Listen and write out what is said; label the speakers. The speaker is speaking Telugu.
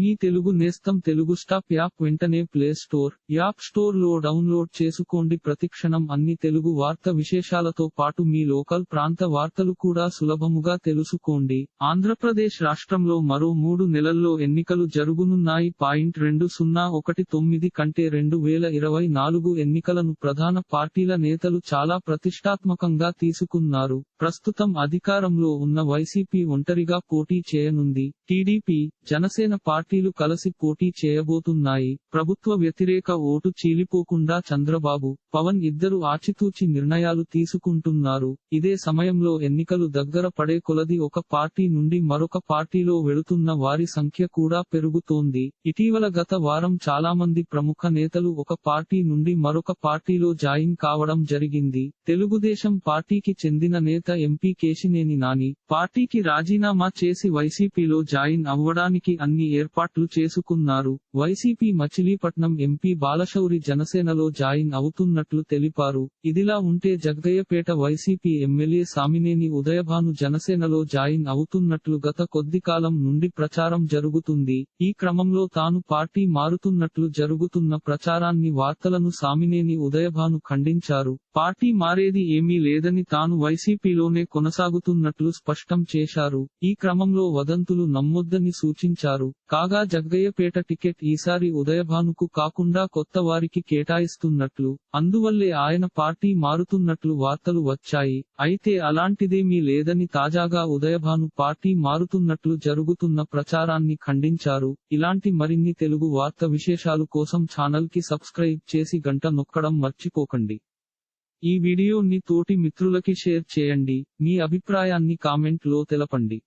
Speaker 1: మీ తెలుగు నేస్తం తెలుగు స్టాప్ యాప్ వెంటనే ప్లే స్టోర్ యాప్ స్టోర్లో డౌన్లోడ్ చేసుకోండి. ప్రతిక్షణం అన్ని తెలుగు వార్త విశేషాలతో పాటు మీ లోకల్ ప్రాంత వార్తలు కూడా సులభముగా తెలుసుకోండి. ఆంధ్రప్రదేశ్ రాష్ట్రంలో మరో మూడు నెలల్లో ఎన్నికలు జరుగునున్నాయి. పాయింట్ రెండు సున్నా ఒకటి తొమ్మిది కంటే రెండు వేల ఇరవై నాలుగు ఎన్నికలను ప్రధాన పార్టీల నేతలు చాలా ప్రతిష్టాత్మకంగా తీసుకున్నారు. ప్రస్తుతం అధికారంలో ఉన్న వైసీపీ ఒంటరిగా పోటీ చేయనుంది. టీడీపీ జనసేన పార్టీ పార్టీలు కలిసి పోటీ చేయబోతున్నాయి. ప్రభుత్వ వ్యతిరేక ఓటు చీలిపోకుండా చంద్రబాబు పవన్ ఇద్దరు ఆచితూచి నిర్ణయాలు తీసుకుంటున్నారు. ఇదే సమయంలో ఎన్నికలు దగ్గర పడే కొలది ఒక పార్టీ నుండి మరొక పార్టీలో వెళుతున్న వారి సంఖ్య కూడా పెరుగుతోంది. ఇటీవల గత వారం చాలా మంది ప్రముఖ నేతలు ఒక పార్టీ నుండి మరొక పార్టీలో జాయిన్ కావడం జరిగింది. తెలుగుదేశం పార్టీకి చెందిన నేత ఎంపీ కేశినేని నాని పార్టీకి రాజీనామా చేసి వైసీపీలో జాయిన్ అవ్వడానికి అన్ని ఏర్పాటు ఏర్పాట్లు చేసుకున్నారు. వైసీపీ మచిలీపట్నం ఎంపీ బాలశౌరి జనసేనలో జాయిన్ అవుతున్నట్లు తెలిపారు. ఇదిలా ఉంటే జగ్గయ్యపేట వైసీపీ ఎమ్మెల్యే సామినేని ఉదయభాను జనసేనలో జాయిన్ అవుతున్నట్లు గత కొద్ది కాలం నుండి ప్రచారం జరుగుతుంది. ఈ క్రమంలో తాను పార్టీ మారుతున్నట్లు జరుగుతున్న ప్రచారాన్ని వార్తలను సామినేని ఉదయభాను ఖండించారు. పార్టీ మారేది ఏమీ లేదని తాను వైసీపీలోనే కొనసాగుతున్నట్లు స్పష్టం చేశారు. ఈ క్రమంలో వదంతులు నమ్మొద్దని సూచించారు. కాగా జగ్గయ్యపేట టికెట్ ఈసారి ఉదయభానుకు కాకుండా కొత్త వారికి కేటాయిస్తున్నట్లు అందువల్లే ఆయన పార్టీ మారుతున్నట్లు వార్తలు వచ్చాయి. అయితే అలాంటిదేమీ లేదని తాజాగా ఉదయభాను పార్టీ మారుతున్నట్లు జరుగుతున్న ప్రచారాన్ని ఖండించారు. ఇలాంటి మరిన్ని తెలుగు వార్త విశేషాలు కోసం ఛానల్కి సబ్స్క్రైబ్ చేసి గంట నొక్కడం మర్చిపోకండి. ఈ వీడియోని తోటి మిత్రులకి షేర్ చేయండి. మీ అభిప్రాయాన్ని కామెంట్లో తెలపండి.